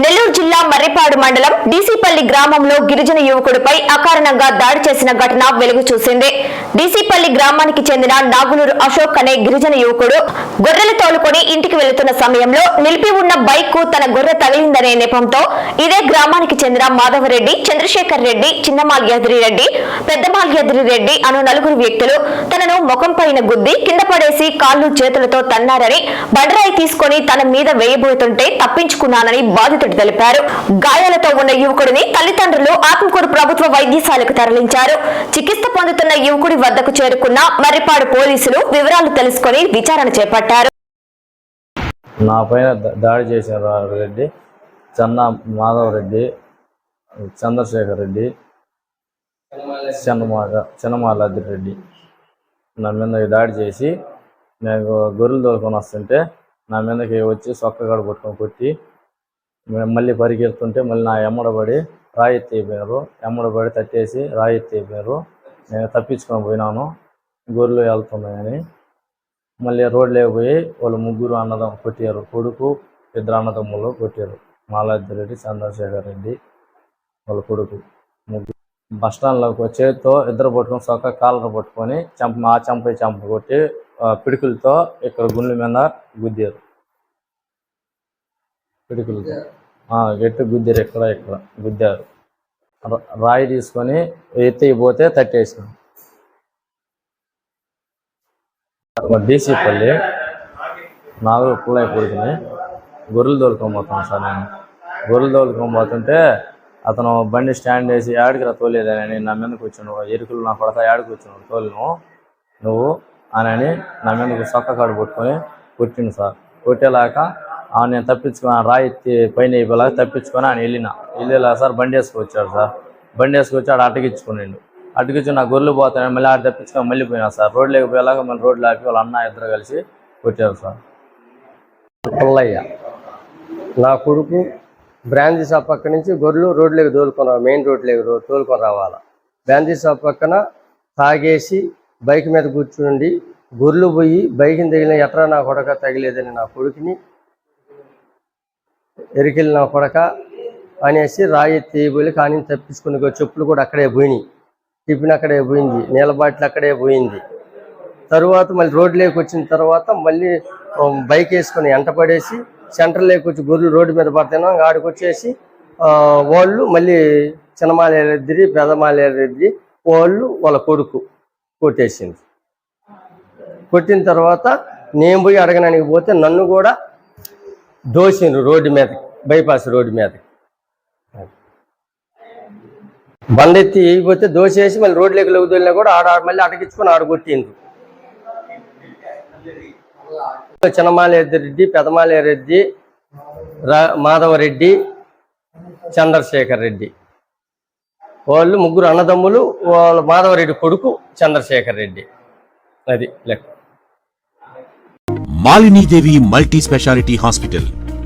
నెల్లూరు జిల్లా మర్రిపాడు మండలం డీసీపల్లి గ్రామంలో గిరిజన యువకుడిపై అకారణంగా దాడి చేసిన ఘటన వెలుగు చూసింది. డీసీపల్లి గ్రామానికి చెందిన నాగులూరు అశోక్ అనే గిరిజన యువకుడు గొర్రెలు తోలుకొని ఇంటికి వెళుతున్న సమయంలో నిలిపి ఉన్న బైక్కు తన గొర్రె తగిలిందనే నెపంతో ఇదే గ్రామానికి చెందిన మాధవరెడ్డి చంద్రశేఖర్ రెడ్డి చిన్నమాల్యాద్రి రెడ్డి పెద్దమాల్యాద్రి రెడ్డి అను నలుగురు వ్యక్తులు తనను ముఖం పైన గుద్ది కింద పడేసి కాళ్ళు చేతులతో తన్నారని బండరాయి తీసుకొని తన మీద వేయబోతుంటే తప్పించుకున్నానని బాధితుడు తెలిపారు. గాయాలతో ఉన్న యువకుడిని తల్లిదండ్రులు ఆత్మకూరు ప్రభుత్వ వైద్యశాలకు తరలించారు. చికిత్స పొందుతున్న యువకుడి వద్దకు చేరుకున్న మర్రిపాడు పోలీసులు వివరాలు తెలుసుకొని విచారణ చేపట్టారు. నా పైన దాడి చేసిన రెడ్డి చెన్న మాధవరెడ్డి చంద్రశేఖర్ రెడ్డి చెన్నమాల చెన్నమాలాద్రి రెడ్డి. నా మీద దాడి చేసి నేను గొర్రెలు తోలుకొని వస్తుంటే నా మీదకి వచ్చి సొక్కగాడు పట్టుకొని కొట్టి మళ్ళీ పరిగెడుతుంటే మళ్ళీ నా ఎమ్మడబడి రాయి ఎత్తిపోయినారు ఎమ్మడబడి తట్టేసి రాయి ఎత్తిపోయినారు నేను తప్పించుకొని పోయినాను. గొర్రెలు వెళ్తున్నాయని. మళ్ళీ రోడ్లో పోయి వాళ్ళు ముగ్గురు అన్నదం కొట్టారు. కొడుకు ఇద్దరు అన్నదమ్ములు కొట్టారు. మాలాద్రి రెడ్డి చంద్రశేఖర్ రెడ్డి వాళ్ళ కొడుకు ముగ్గురు. బస్ స్టాండ్లోకి చేతితో ఇద్దరు పట్టుకొని సొక్క కాలర్ పట్టుకొని చంప ఆ చంపై చంప కొట్టి పిడుకులతో ఇక్కడ గుండెల మీద గుద్దారు. పిడికులతో ఆ, గట్టి గుద్దారు? ఇక్కడ ఇక్కడ గుద్దారు. రాయి తీసుకొని ఎత్తి పోతే తట్టేసినాం. డీసీపల్లి నాలుగు పుల్లయ్య కొడుకుని గొర్రెలు తోలుకోబోతున్నాను సార్ నేను. గొర్రెలు తోలుకోబోతుంటే అతను బండి స్టాండ్ వేసి యాడికి రా తోలేదని నా మీదకి వచ్చాను ఎరుకులు నా కొడక యాడికి వచ్చాను తోలిను నువ్వు అని అని నా మీదకి సొక్క కాడు పట్టుకొని కొట్టిండు సార్. కొట్టేలాక ఆయన నేను తప్పించుకుని రాయి పైన అయిపోయేలాగా తప్పించుకొని ఆయన వెళ్ళిన. వెళ్ళేలా సార్ బండి వేసుకొచ్చాడు సార్. బండి వేసుకొచ్చి ఆడ అటకించుకునిండు అటుకిచ్చి నా గొర్రెలు పోతాను మళ్ళీ ఆడ తప్పించుకొని మళ్ళీ పోయినా సార్. రోడ్ లేకపోయేలాగా మళ్ళీ రోడ్లు ఆపి వాళ్ళ అన్న ఇద్దరు కలిసి కొట్టారు సార్. పుల్లయ్య. నా కొడుకు బ్రాందీ షాప్ పక్క నుంచి గొర్రెలు రోడ్లోకి తోలుకొని మెయిన్ రోడ్లోకి తోలుకొని రావాలా. బ్రాందీ షాప్ పక్కన తాగేసి బైక్ మీద కూర్చుండి గొర్రెలు పోయి బైక్ని తగిలిన ఎట్రా నా కొడక తగిలేదని నా కొడుకుని ఎరికెళ్ళిన నా కొడక అనేసి రాయి తీయబోయి కానీ తప్పించుకుని చెప్పులు కూడా అక్కడే పోయినాయి. టిఫిన్ అక్కడే పోయింది నీళ్ళ బాటిల్ అక్కడే పోయింది. తరువాత మళ్ళీ రోడ్లోకి వచ్చిన తర్వాత మళ్ళీ బైక్ వేసుకొని ఎంట పడేసి సెంటర్లోకి వచ్చి గొర్రెలు రోడ్డు మీద పడుతున్నాం ఆడికి వచ్చేసి వాళ్ళు మళ్ళీ చిన్నమాలేరెద్దిరి పెదమాలేరెద్దిరి వాళ్ళు వాళ్ళ కొడుకు కొట్టేసింది. కొట్టిన తర్వాత నేను పోయి అడగడానికి పోతే నన్ను కూడా దోసిండ్రు రోడ్డు మీద బైపాస్ రోడ్డు మీద. బండెత్తి వేయకపోతే దోసేసి మళ్ళీ రోడ్లోకి లెగుదొల్లినా కూడా ఆడ ఆడ మళ్ళీ అటకించుకొని ఆడగొట్టింది కొట్టిండ్రు. చిన్నమాలేరెడ్డి పెదమాలేరెడ్డి రా మాధవరెడ్డి చంద్రశేఖర్ రెడ్డి. వాళ్ళు ముగ్గురు అన్నదమ్ములు వాళ్ళ మాధవరెడ్డి కొడుకు చంద్రశేఖర్ రెడ్డి. అది లెక్క. Malinidevi multi speciality hospital.